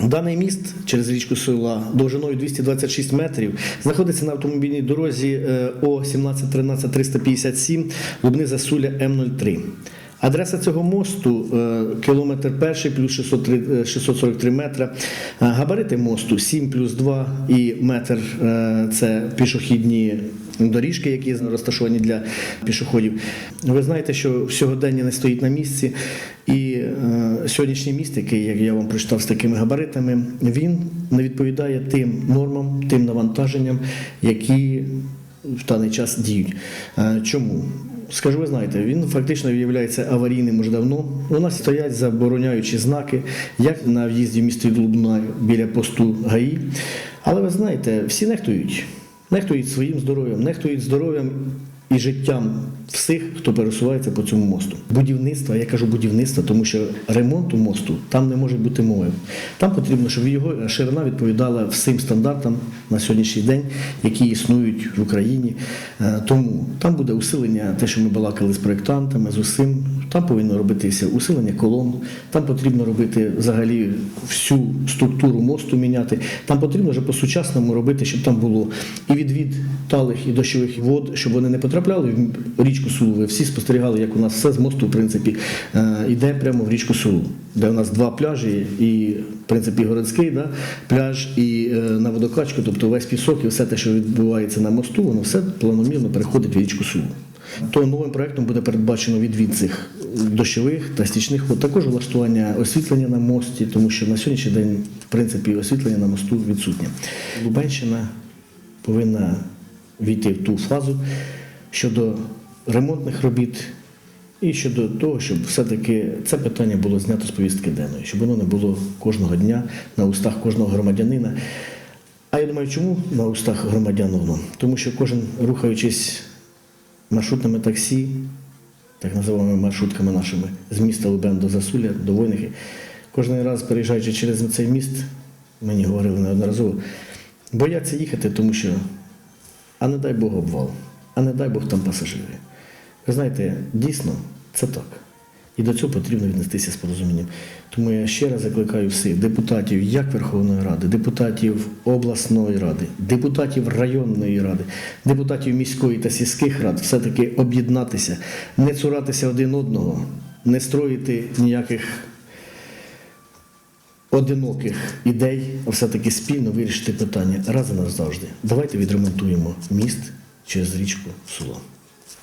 Даний міст через річку Сула довжиною 226 метрів знаходиться на автомобільній дорозі е, О 1713 357 Лубни Засуля М03. Адреса цього мосту е, кілометр перший плюс 603, е, 643 метра. Габарити мосту 7 плюс 2 і метр це пішохідні доріжки, які розташовані для пішоходів. Ви знаєте, що сьогодення не стоїть на місці, і сьогоднішній міст, який як я вам прочитав з такими габаритами, він не відповідає тим нормам, тим навантаженням, які в даний час діють. Е, Чому? Скажу, ви знаєте, він фактично є аварійним уже давно. У нас стоять забороняючі знаки, як на в'їзді в місто Лубна біля посту ГАІ. Але ви знаєте, всі нехтують. Нехтують своїм здоров'ям, нехтують здоров'ям і життям всіх, хто пересувається по цьому мосту. Будівництво, я кажу будівництво, тому що ремонту мосту там не може бути мови. Там потрібно, щоб його ширина відповідала всім стандартам на сьогоднішній день, які існують в Україні. Е, Тому там буде усилення, те, що ми балакали з проєктантами, з усім. Там повинно робитися усилення колон, там потрібно робити взагалі всю структуру мосту міняти. Там потрібно вже по-сучасному робити, щоб там було і відвід талих і дощових вод, щоб вони не потрапляли в річку Сулу. Ви всі спостерігали, як у нас все з мосту, в принципі, е, йде прямо в річку Сулу, де у нас два пляжі, і в принципі городський да, пляж, і е, на водокачку, тобто весь пісок і все те, що відбувається на мосту, воно все планомірно переходить в річку Сулу. То новим проектом буде передбачено відвід цих дощових та стічних вод. Також влаштування освітлення на мості, тому що на сьогоднішній день, в принципі, освітлення на мосту відсутнє. Лубенщина повинна війти в ту фазу щодо ремонтних робіт і щодо того, щоб все-таки це питання було знято з повістки денної, щоб воно не було кожного дня на устах кожного громадянина. А я думаю, чому на устах громадян воно? Тому що кожен, рухаючись маршрутними таксі, так називаємо маршрутками нашими, з міста Лубен до Засуля, до Войнихи, кожен раз переїжджаючи через цей міст, мені говорили неодноразово, бояться їхати, тому що, а не дай Бог обвал, а не дай Бог там пасажири. Ви знаєте, дійсно, це так. І до цього потрібно віднестися з порозумінням. Тому я ще раз закликаю всіх депутатів як Верховної Ради, депутатів обласної ради, депутатів районної ради, депутатів міської та сільських рад все-таки об'єднатися, не цуратися один одного, не строїти ніяких одиноких ідей, а все-таки спільно вирішити питання раз і назавжди. Давайте відремонтуємо міст через річку Суло.